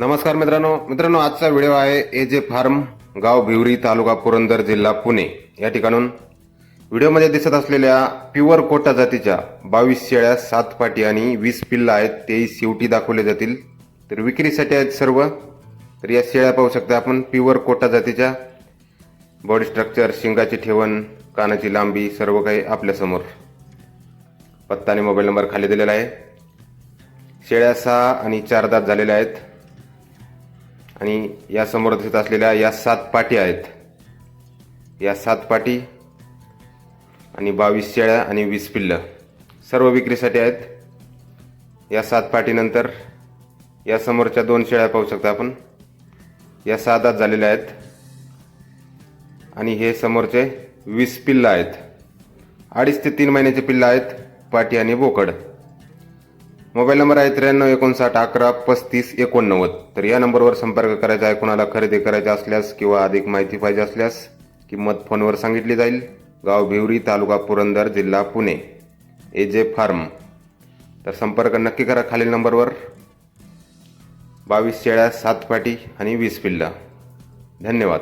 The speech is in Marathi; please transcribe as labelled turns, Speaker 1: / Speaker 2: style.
Speaker 1: नमस्कार मित्रांनो. मित्रांनो आजचा व्हिडिओ आहे ए जे फार्म गाव भिवरी तालुका पुरंदर जिल्हा पुणे. या ठिकाणून व्हिडिओमध्ये दिसत असलेल्या प्युअर कोटा जातीच्या बावीस शेळ्या सात पाटी आणि वीस पिल्ला आहेत तेही शेवटी दाखवले जातील. तर विक्रीसाठी आहेत सर्व. तर या शेळ्या पाहू शकता आपण. प्युअर कोटा जातीच्या बॉडी स्ट्रक्चर शिंगाची ठेवण कानाची लांबी सर्व काही आपल्यासमोर पत्ता आणि मोबाईल नंबर खाली दिलेला आहे. शेळ्या सहा आणि चार दात झालेल्या आहेत. आणि या समोर दिसत असलेल्या या सात पाटी आहेत. या सात पाटी आणि बावीस शेळ्या आणि वीस पिल्लं सर्व विक्रीसाठी आहेत. या सात पाटीनंतर या समोरच्या दोन शेळ्या पाहू शकता आपण. या सात दात झालेल्या आहेत. आणि हे समोरचे वीस पिल्लं आहेत. अडीच ते तीन महिन्याचे पिल्लं आहेत पाटी आणि बोकड. मोबाईल नंबर आहे त्र्याण्णव एकोणसाठ अकरा पस्तीस एकोणनव्वद. तर या नंबरवर संपर्क करायचा आहे. कोणाला खरेदी करायचा असल्यास किंवा अधिक माहिती पाहिजे असल्यास किंमत फोनवर सांगितली जाईल. गाव भिवरी तालुका पुरंदर जिल्हा पुणे. ए जे फार्म. तर संपर्क नक्की करा खालील नंबरवर. बावीस शेळ्या सात पाटी आणि वीस पिल्ला. धन्यवाद.